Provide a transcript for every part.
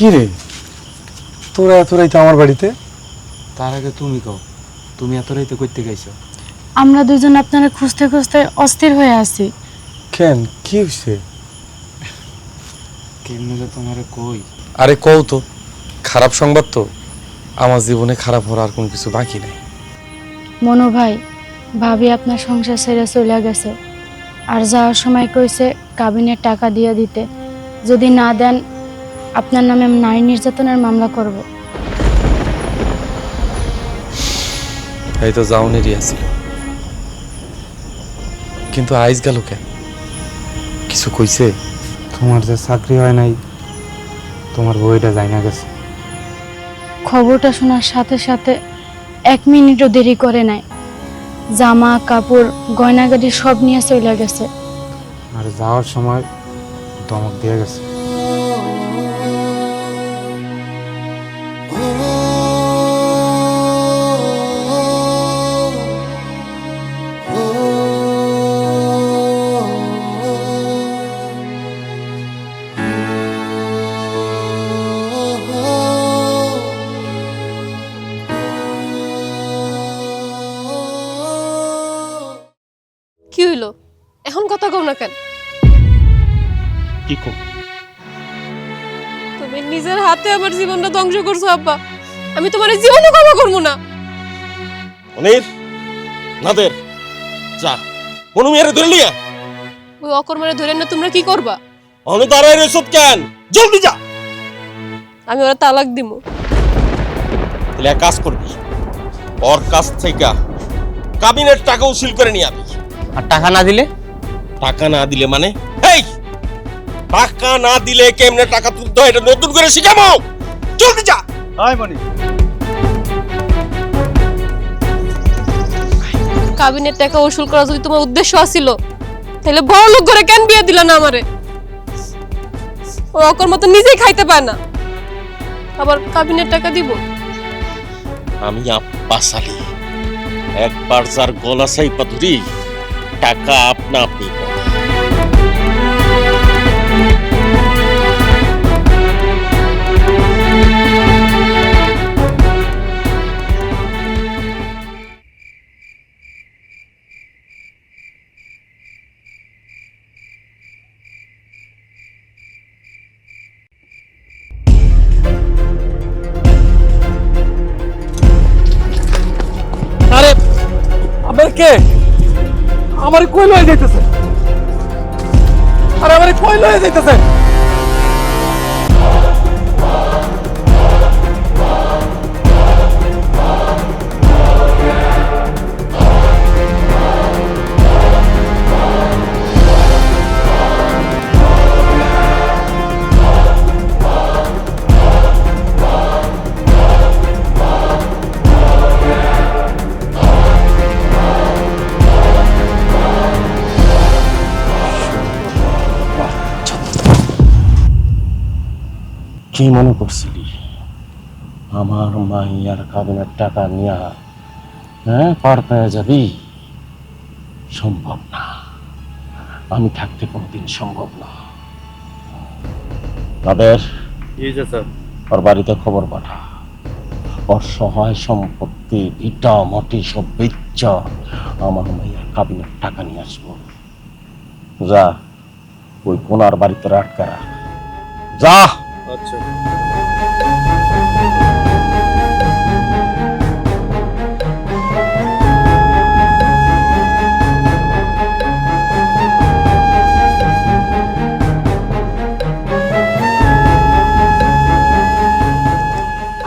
কি রে? তোরা এত রাইতে আমার বাড়িতে? তার আগে তুমি কও তুমি এত রাইতে করতে গেছো? আমরা দুজন আপনারা খুঁজতে খুঁজতে অস্থির হয়ে আছি। কেন? কি হয়েছে কেমনে যে তোমারে কই? আরে কও তো খারাপ সংবাদ তো। আমার জীবনে খারাপ হওয়ার আর কোনো কিছু বাকি নেই। মনো ভাই ভাবি আপনার সংসার ছেড়ে চলে গেছে। আর যাওয়ার সময় কইছে কাবিনের টাকা দিয়ে দিতে। যদি না দেন আপনার নামে আমি নারী নির্যাতনের মামলা করব। এই তো যাওনেরই আছিল। কিন্তু আইস গেল কেন কিছু কইছে? তোমার যে চাকরি হয় নাই তোমার বইটা যাই না গেছে। খবরটা শোনার সাথে সাথে এক মিনিটও দেরি করে নাই। জামা কাপড় গয়নাগাড়ি সব নিয়ে চলে গেছে। আর যাওয়ার সময় দমক দিয়ে গেছে। এখন কথা কও না কেন? কি কও? তুমি নিজের হাতে আমার জীবনটা ধ্বংস করছ আব্বা। আমি তোমার জীবনে ক্ষমা করব না। অনির নাদের যা কোনো মেয়েরে ধরে লিয়া ওই অকর্মারে ধরে না তোমরা কি করবা? অনি দাঁড়ায় রয়েছত কেন? জলদি যা। আমি ওরা তালাক দিমু। তাহলে এক কাজ করবি ওর কাছ থেকে কাবিনের টাকা উসিল করে নিয়ে আবি। আর টাকা না দিলে? টাকা না দিলে মানে? এই টাকা না দিলে কেমনে টাকা তুলতে হয় এটা নতুন করে শিখাবো? জলদি যা! কাবিনের টাকা উসুল করা যদি তোমার উদ্দেশ্য আছিল তাহলে বড় লোক করে কেন বিয়ে দিলা না আমারে? ও অকর্মা তো নিজেই খাইতে পায় না। আবার কাবিনের টাকা দিব? আমি আব্বাস আলী একবার যার গলা সাইপা ধরি টাকা আপনা কে? আমার কই লয়ে যাইতেছে। আর আমার কই লয়ে যাইতেছে। কি মনে করছিলি? আমার মাইয়ার কাবিনের টাকা নিয়া হ্যাঁ পার পেয়ে যাবি? সম্ভব না। আমি থাকতে কোনোদিন সম্ভব না। তাদের ওর বাড়িতে খবর পাঠা। ওর সহায় সম্পত্তি ইটা মাটি সব বেচ্চা আমার মাইয়ার কাবিনের টাকা নিয়ে আসব। যা ওই কোনার বাড়িতে রাখ যা!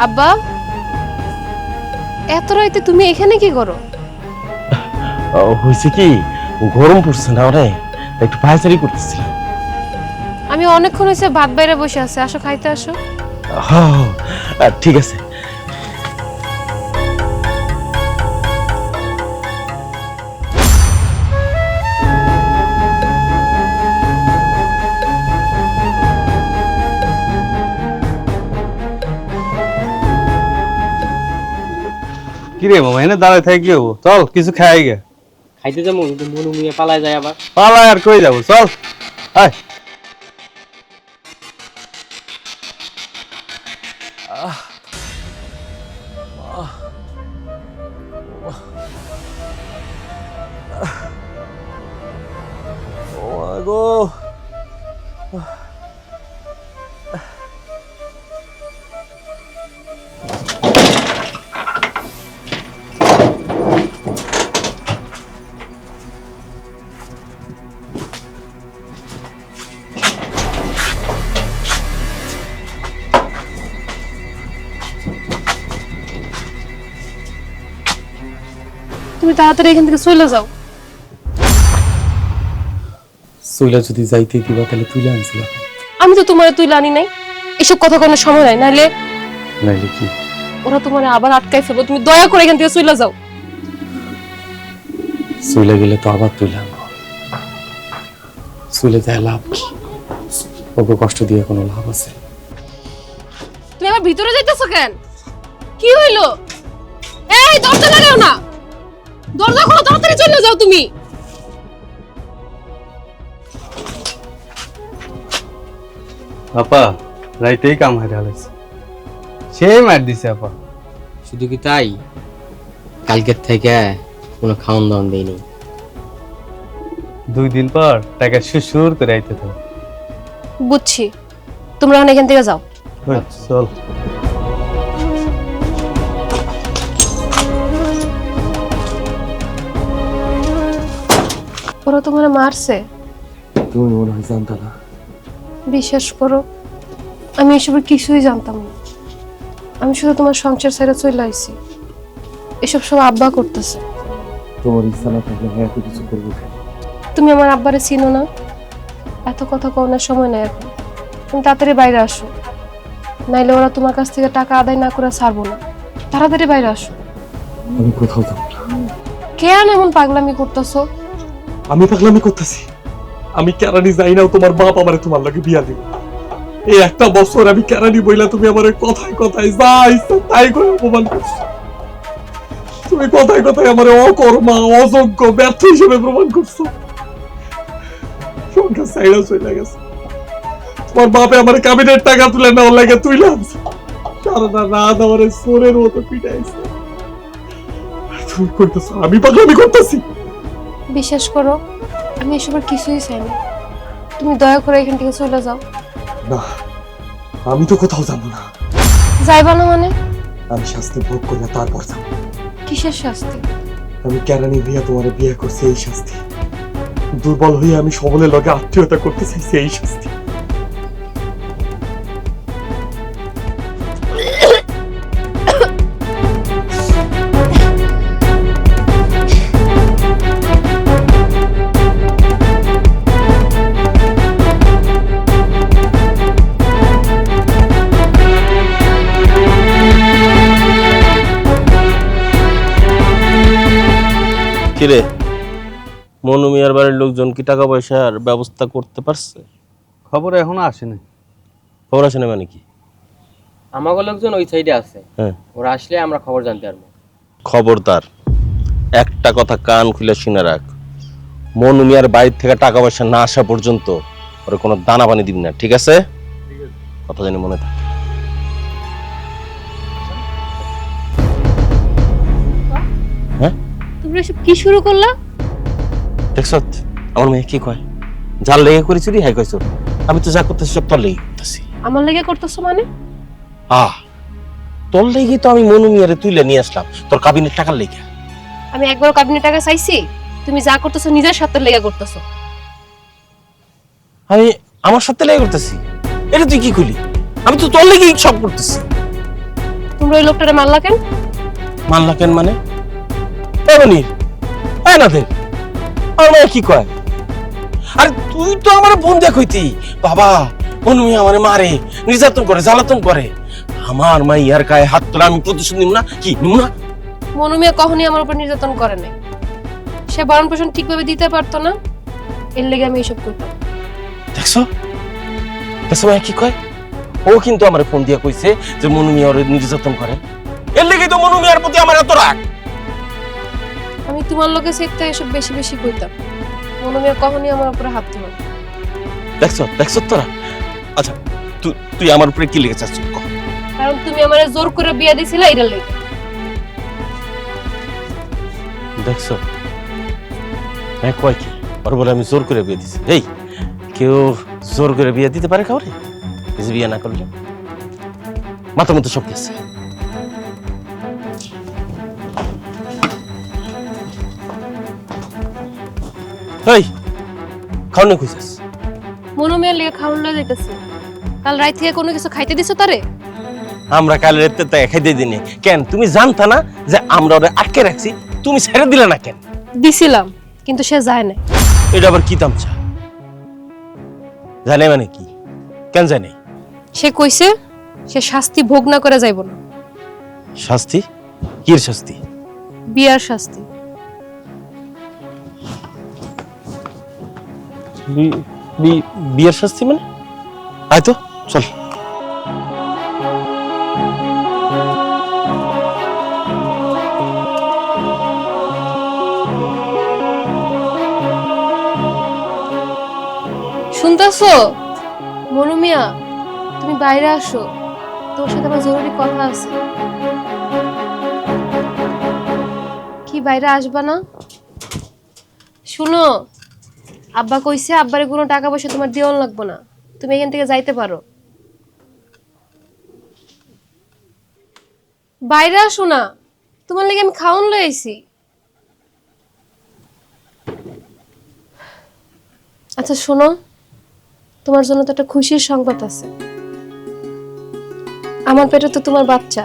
আব্বা এত রাইতে তুমি এখানে কি করো? হয়েছে কি গরম পড়ছে না রে একটু পায়চারি করতেছিলাম। আমি অনেকক্ষণ হয়েছে ভাত বাইরে বসে আছে। আসো খাইতে আসো। ঠিক আছে। কি রে মামা এনে দাঁড়ায় থাকি কি হব? চল কিছু খাই গে খাইতে যাব কিন্তু মনু মিয়া পালায় যায় আবার। পালায় আর কই যাব? চল আয়। ও গো তুমি তাড়াতাড়ি এখান থেকে চলে যাও। চইলা যদি যাইতে দিবা তাহলে তুইলে আনছিলাম আমি তো তোমার তুই আনি নাই। এসব কথা কোনো সময় নাই নাহলে নাইলে কি? ওরা তোমার আবার আটকাই ফেলব। তুমি দয়া করে এখান থেকে চলে যাও। চইলা গেলে তো আবার তুইলে আনব। চলে যায় লাভ কি? ওকে কষ্ট দিয়ে কোনো লাভ আছে? তুমি আবার ভিতরে যাইতেছো কেন? কি হইল? এই দরজা লাগাও না! দরজা খোলো তাড়াতাড়ি চলে যাও তুমি। আপা রাইতেই কাম হারে হালাইছে সেই মার দিছে আপা। শুধু কি তাই? কালকের থেকে কোনো খাওয়ান দাওয়ান দেয়নি। দুই দিন পর টাকা সুসুর করে আইতে থাকো বুঝছি। তোমরা এখন এখান থেকে যাও। চল। ওরা তোমার মারছে। তুমি মনে হয় জানতা না। বিশ্বাস করো আমি এসবের কিছুই জানতাম না। আমি শুধু তোমার সংসার ছেড়ে চলে আইছি। এসব সব আব্বা করতেছে। তোমার ইচ্ছা না থাকলে হ্যাঁ এত কিছু করব তুমি আমার আব্বারে চিনো না? এত কথা কওয়ার সময় নেই এখন। তুমি তাড়াতাড়ি বাইরে আসো। নাইলে ওরা তোমার কাছ থেকে টাকা আদায় না করে ছাড়বো না। তাড়াতাড়ি বাইরে আসো। আমি কোথাও যাব না। কেন এমন পাগলামি করতেছো? আমি পাগলামি করতেছি। আমি কেরানি যাই না তোমার বাপ আমারে তোমার লাগে বিয়া দিব। এই একটা বছর আমি কেরানি বইলা তুমি আমার কথায় কথায় যা ইচ্ছা তাই করে অপমান করছ। তুমি কথায় কথায় আমার অকর্মা, অযোগ্য, ব্যর্থ হিসেবে প্রমাণ করছ। সংখ্যা সাইডা চলে গেছে। তোমার বাপে আমার কাবিনের টাকা তুলে নেওয়ার লাগে তুইলে আনছে। সারাটা রাত আমার সোরের মতো পিটাইছে। তুমি করতেছো আমি পাগলামি করতেছি? বিশ্বাস করো আমি এসবের কিছুই চাই না তুমি দয়া করে এখান থেকে চলে যাও। না আমি তো কোথাও যাব না। যাইবা না মানে? আমি শাস্তি ভোগ করলে তারপর যাব। কিসের শাস্তি? আমি কেরানি ভিয়া তোমার বিয়ে করছি এই শাস্তি। দুর্বল হয়ে আমি সবলের লগে আত্মীয়তা করতে চাইছি এই শাস্তি। কিরে? মনু মিয়ার বাড়ির লোকজন কি টাকা পয়সার ব্যবস্থা করতে পারছে? খবর এখনও আসেনি। খবর আসে না মানে কি? আমাকে লোকজন ওই সাইডে আছে। হ্যাঁ। ওরা আসলে আমরা খবর জানতে পারব। খবরদার একটা কথা কান খুলে শুনে রাখ। মনু মিয়ার বাড়ির থেকে টাকা পয়সা না আসা পর্যন্ত ওরা কোনো দানা পানি দিবি না ঠিক আছে? কথা জানি মনে থাকে। তোমরা এসব কি শুরু করলা? দেখছ আমার মেয়ে কি কয়? যার লেগে করেছি রে কইছো। আমি তো যা করতেছি সব তোর লেগে করতেছি। আমার লেগে করতেছো মানে? আহ তোর লেগে তো আমি মনু মিয়ারে তুইলে নিয়ে আসলাম তোর কাবিনের টাকার লেগে। আমি একবার কাবিনে টাকা চাইছি তুমি যা করতেছো নিজের সাথে লেগে করতেছো। আমি আমার সাথে লেগে করতেছি? এটা তুই কি কইলি? আমি তো তোর লেগেই সব করতেছি। তোমরা ওই লোকটারে মারলা কেন? মানলা কেন মানে? না আমার কি কয়? আরে তুই তো আমার বোন দেখইতি বাবা মিয়া মারে নির্যাতন করে জ্বালাতন করে। আমার মা ইয়ার গায়ে হাত তোলা আমি প্রতিশোধ নিব না? কি নিব না? মনু মিয়া কখনই আমার উপর নির্যাতন করে নাই। সে ভরণ পোষণ ঠিকভাবে দিতে পারতো না। এর লেগে আমি এসব করতাম। দেখছ? দেখছ মায়া কি কয়? ও কিন্তু আমার ফোন দিয়া কইছে যে মনু মিয়া নির্যাতন করে। এর লেগে তো মনুমিয়ার প্রতি আমার এত রাগ। আমি তোমার লোকে সেটা এসব বেশি বেশি কইতাম। মনু মিয়া কখনই আমার উপরে হাত তুলো দেখছ দেখছ তোরা? আচ্ছা তুই তুই আমার উপরে কি লেগে চাচ্ছ কহ। কারণ তুমি আমার জোর করে বিয়ে দিছিলে এটার লেগে। দেখছ? হ্যাঁ কয় কি? ওর বলে আমি জোর করে বিয়ে দিছি। এই কেউ জোর করে বিয়ে দিতে পারে কাউরে? বিয়ে না করলে? মাথা মতো সব গেছে। এই মনো মেয়ের লিগে খাওয়ার লয়ে যাইতেছে। কাল রাত থেকে কোনো কিছু খাইতে দিছো তারে? আমরা কাল রাতে তো খাইতে দিনে কেন তুমি জানতা না যে আমরা ওরে আটকে রাখছি? তুমি ছেড়ে দিলে না কেন? দিছিলাম কিন্তু সে যায় না এটা আবার কি তামচা? জানে মানে কি? কেন জানে? সে কইছে সে শাস্তি ভোগ না করে যাইব না। শাস্তি? কির শাস্তি? বিয়ার শাস্তি। বিয়ের শাস্তি মানে? আয় তো, চল। শুনতেছো? মনু মিয়া, তুমি বাইরে আসো। তোমার সাথে আমার জরুরি কথা আছে। কি বাইরে আসবা না? শুনো আব্বা কইছে, আব্বারে কোনো টাকা পয়সা তোমার দিওন লাগবো না। তুমি এখান থেকে যাইতে পারো। বাইরে আসো না। তোমার লেগে আমি খাওন লই আইছি। আচ্ছা শোনো। তোমার জন্য তো একটা খুশির সংবাদ আছে। আমার পেটে তো তোমার বাচ্চা।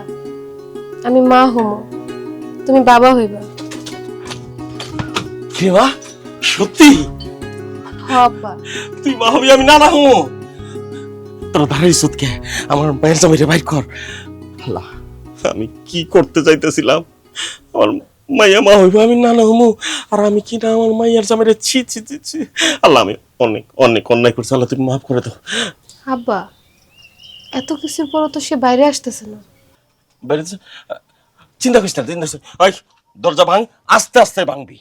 আমি মা হমো তুমি বাবা হইবা। সত্যি? তুই মা হবি আমি না না হব। তোরা দাঁড়াই সুতকে আমার মায়ের জামাইরে বাইর কর। আল্লাহ আমি কি করতে চাইতেছিলাম? আমার মাইয়া মা হইব আমি না না হমু আর আমি কি না আমার মাইয়ার জামাইরে ছি ছি ছি ছি। আল্লাহ আমি অনেক অনেক অন্যায় করছি। আল্লাহ তুমি মাফ করে দাও। আব্বা এত কিছুর পরও তো সে বাইরে আসতেছে না। বাইরে চিন্তা করিস না চিন্তা করিস দরজা ভাঙ আস্তে আস্তে ভাঙবি।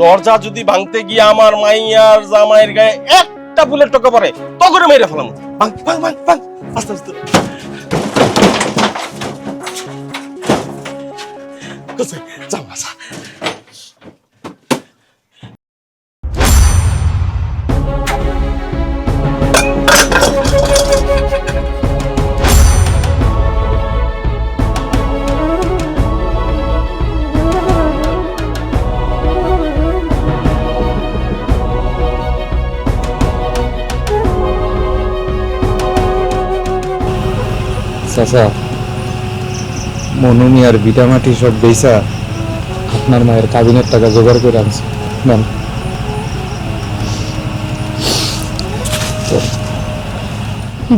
দরজা যদি ভাঙতে গিয়ে আমার মাইয়ার জামাইয়ের গায়ে একটা ফুলের টোকা পরে তখন মেরে ফেলাম। আস্তে আস্তে। কোথায়? যা বাসা চাচা। মনুমি আর ভিটামাটি সব বেচা আপনার মায়ের কাবিনের টাকা জোগাড় করে আনছে। নেন।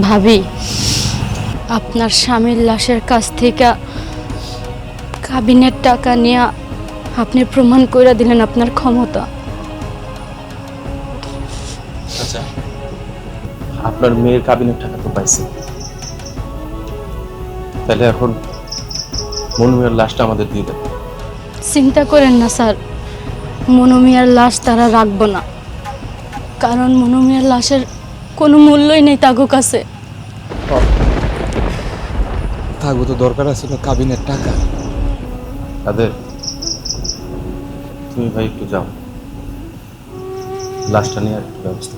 ভাবি আপনার স্বামীর লাশের কাছ থেকে কাবিনের টাকা নিয়ে আপনি প্রমাণ করে দিলেন আপনার ক্ষমতা। আচ্ছা আপনার মেয়ের কাবিনের টাকা তো পাইছে। তাহলে এখন মনুমের লাশটা আমাদের দিয়ে দেন চিন্তা করেন না স্যার। মনোমিয়ার লাশ তারা রাখব না। কারণ মনোমিয়ার লাশের কোনো মূল্যই নেই তাগো কাছে। থাকব তো দরকার আছে না কাবিনের টাকা। তাদের তুমি ভাই একটু যাও। লাশটা নিয়ে আর একটু ব্যবস্থা।